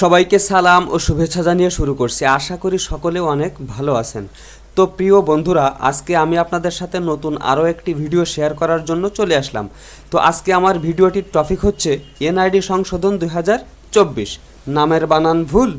সবাইকে সালাম ও শুভেচ্ছা জানিয়ে শুরু করছি। আশা করি সকলে অনেক ভালো আছেন। তো প্রিয় বন্ধুরা, আজকে আমি আপনাদের সাথে নতুন আরও একটি ভিডিও শেয়ার করার জন্য চলে আসলাম। তো আজকে আমার ভিডিওটির টপিক হচ্ছে এনআইডি সংশোধন দুই হাজার চব্বিশ। নামের বানান ভুল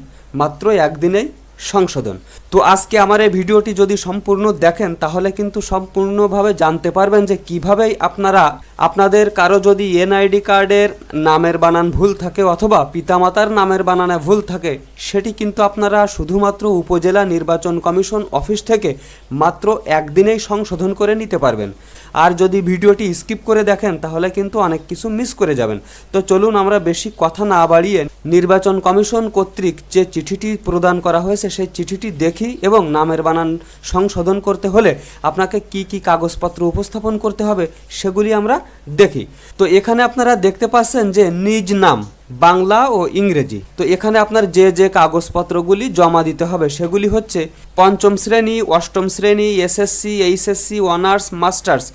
মাত্র একদিনেই সংশোধন। তো আজকে আমার এই ভিডিওটি যদি সম্পূর্ণ দেখেন, তাহলে কিন্তু সম্পূর্ণভাবে জানতে পারবেন যে কীভাবে আপনারা, আপনাদের কারও যদি এনআইডি কার্ডের নামের বানান ভুল থাকে অথবা পিতামাতার নামের বানানে ভুল থাকে, সেটি কিন্তু আপনারা শুধুমাত্র উপজেলা নির্বাচন কমিশন অফিস থেকে মাত্র একদিনেই সংশোধন করে নিতে পারবেন। আর যদি ভিডিওটি স্কিপ করে দেখেন, তাহলে কিন্তু অনেক কিছু মিস করে যাবেন। তো চলুন আমরা বেশি কথা না বাড়িয়ে নির্বাচন কমিশন কর্তৃক যে চিঠিটি প্রদান করা হয়েছে সেই চিঠিটি দেখি এবং নামের বানান সংশোধন করতে হলে আপনাকে কি কি কাগজপত্র উপস্থাপন করতে হবে সেগুলি আমরা দেখি। তো এখানে আপনারা দেখতে পাচ্ছেন যে নিজ নাম, বাংলা ও ইংরেজি। তো এখানে আপনার যে যে কাগজপত্রগুলি জমা দিতে হবে সেগুলি হচ্ছে পঞ্চম শ্রেণি, অষ্টম শ্রেণি, এসএসসি, এইচএসসি, অনার্স, মাস্টার্স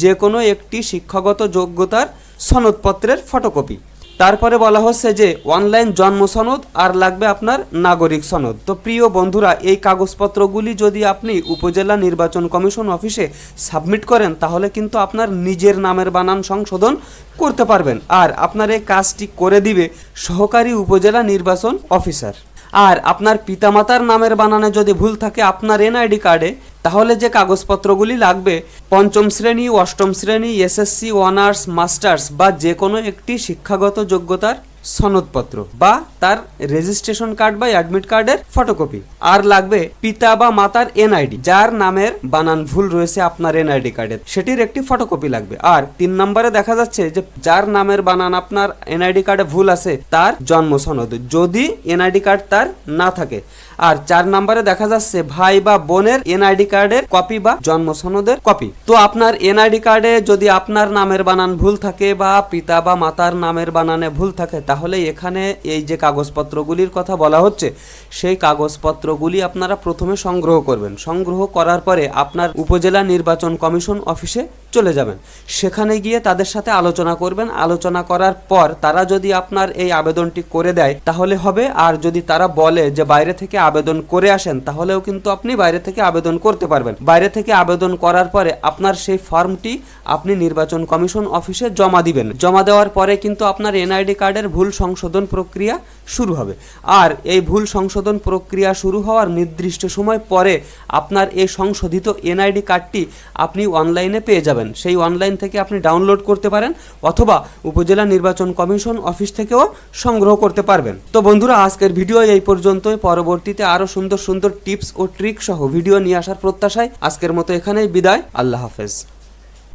যে কোনো একটি শিক্ষাগত যোগ্যতার সনদপত্রের ফটোকপি। তারপরে বলা হচ্ছে যে, অনলাইন জন্ম সনদ আর লাগবে আপনার নাগরিক সনদ। তো প্রিয় বন্ধুরা, এই কাগজপত্রগুলি যদি আপনি উপজেলা নির্বাচন কমিশন অফিসে সাবমিট করেন, তাহলে কিন্তু আপনার নিজের নামের বানান সংশোধন করতে পারবেন। আর আপনার এই কাজটি করে দিবে সহকারী উপজেলা নির্বাচন অফিসার। আর আপনার পিতামাতার নামের বানানে যদি ভুল থাকে, আপনার এনআইডি কার্ডে তাহলে যে কাগজপত্রগুলি লাগবে, পঞ্চম শ্রেণি, অষ্টম শ্রেণি, এসএসসি, অনার্স, মাস্টার্স বা যে কোনো একটি শিক্ষাগত যোগ্যতার সনদপত্র বা তার রেজিস্ট্রেশন কার্ড বা অ্যাডমিট কার্ডের ফটোকপি আর লাগবে পিতা বা মাতার এনআইডি যার নামের বানান ভুল রয়েছে আপনার এনআইডি কার্ডের সেটির একটি ফটোকপি লাগবে। আর তিন নম্বরে দেখা যাচ্ছে যে যার নামের বানান আপনার এনআইডি কার্ডে ভুল আছে, তার জন্ম সনদ। যদি এনআইডি কার্ড তার না থাকে, আর চার নম্বরে দেখা যাচ্ছে ভাই বা বোনের এনআইডি কার্ডের কপি বা জন্ম সনদের কপি তো আপনার এনআইডি কার্ডে যদি আপনার নামের বানান ভুল থাকে বা পিতা বা মাতার নামের বানানে ভুল থাকে তাহলে এখানে এই যে কাগজপত্রগুলির কথা বলা হচ্ছে, সেই কাগজপত্রগুলি আপনারা প্রথমে সংগ্রহ করবেন। সংগ্রহ করার পরে আপনার উপজেলা নির্বাচন কমিশন অফিসে চলে যাবেন। সেখানে গিয়ে তাদের সাথে আলোচনা করবেন। আলোচনা করার পর তারা যদি আপনার এই আবেদনটি করে দেয়, তাহলে হবে। আর যদি তারা বলে যে বাইরে থেকে আবেদন করে আসেন, তাহলেও কিন্তু আপনি বাইরে থেকে আবেদন করতে পারবেন। বাইরে থেকে আবেদন করার পরে আপনার সেই ফর্মটি আপনি নির্বাচন কমিশন অফিসে জমা দিবেন। জমা দেওয়ার পরে কিন্তু আপনার এনআইডি কার্ডের ভুল সংশোধন প্রক্রিয়া শুরু হবে। আর এই ভুল সংশোধন প্রক্রিয়া শুরু হওয়ার নির্দিষ্ট সময় পরে আপনার এই সংশোধিত এনআইডি কার্ডটি আপনি অনলাইনে পেয়ে যাবেন। সেই অনলাইন থেকে আপনি ডাউনলোড করতে পারেন অথবা উপজেলা নির্বাচন কমিশন অফিস থেকেও সংগ্রহ করতে পারবেন। তো বন্ধুরা, আজকের ভিডিও এই পর্যন্তই। পরবর্তীতে আরও সুন্দর সুন্দর টিপস ও ট্রিক সহ ভিডিও নিয়ে আসার প্রত্যাশায় আজকের মতো এখানেই বিদায়। আল্লাহ হাফেজ।